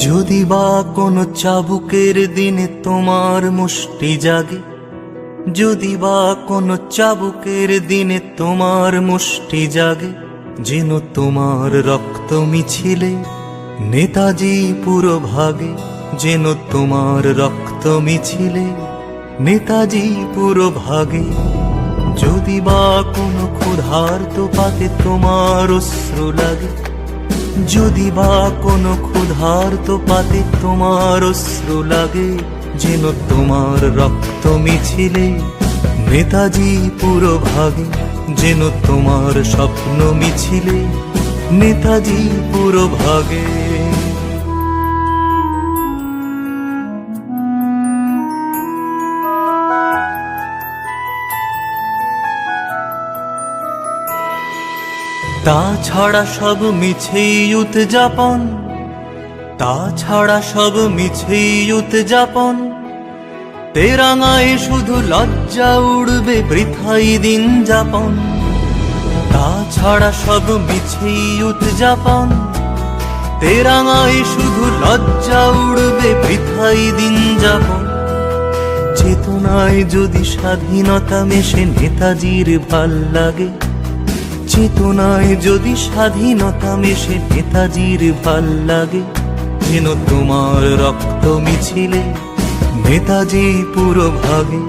যদি বা কোনো চাবুকের দিনে তোমার মুষ্টি জাগে, যদি বা কোনো চাবুকের দিনে তোমার মুষ্টি জাগে, যেন তোমার রক্ত মিছিলে, নেতাজি পুরো ভাগে যেন তোমার রক্ত মিছিলে, নেতাজি পুরো ভাগে যদি বা কোনো ক্ষুধার্ত পাতে তোমার অশ্রু লাগে যদি বা কোনো ক্ষুধার তো পাতে তোমার অশ্রু লাগে, যেন তোমার রক্ত মিছিলে, নেতাজি পুরো ভাগে যেন তোমার স্বপ্ন মিছিলে, নেতাজি পুরো ভাগে তাছাড়া সব মিছেই উদযাপন তাছাড়া সব মিছেই উদযাপন তেরাঙায় শুধু লজ্জা উড়বে বৃথাই দিন যাপন। তাছাড়া সব মিছেই উদযাপন তেরাঙায় শুধু লজ্জা উড়বে বৃথাই দিন যাপন। চেতনায় যদি স্বাধীনতা মেশে নেতাজির ভালো লাগে চেতনায় যদি স্বাধীনতা মেশে নেতাজির ভালো লাগে, যেন তোমার রক্ত মিছিলে, নেতাজি পুরো ভাগে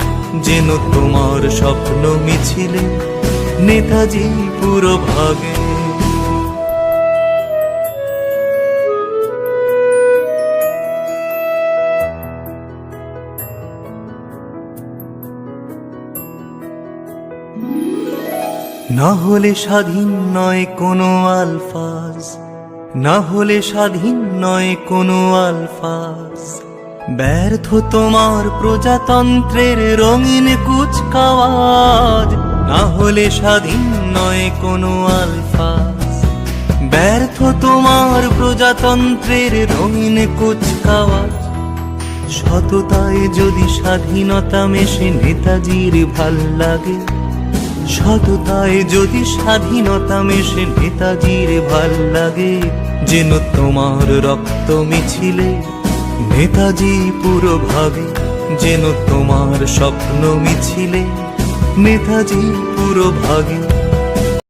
যেন তোমার স্বপ্ন মিছিলে, নেতাজি পুরো ভাগে না হলে স্বাধীন নয় কোনো আলফাজ, না হলে স্বাধীন নয় কোনো আলফাজ। ব্যর্থ তোমার প্রজাতন্ত্রের রঙিন কুচকাওয়াজ, না হলে স্বাধীন নয় কোনো আলফাজ। ব্যর্থ তোমার প্রজাতন্ত্রের রঙিন কুচকাওয়াজ, সততায় যদি স্বাধীনতা মেশে নেতাজির ভালো লাগে সততায় যদি স্বাধীনতা মেশে নেতাজির ভালো লাগে যেন তোমার রক্ত মিছিলে, নেতাজি পুরো ভাবে যেন তোমার স্বপ্ন মিছিলে, নেতাজি পুরো ভাগে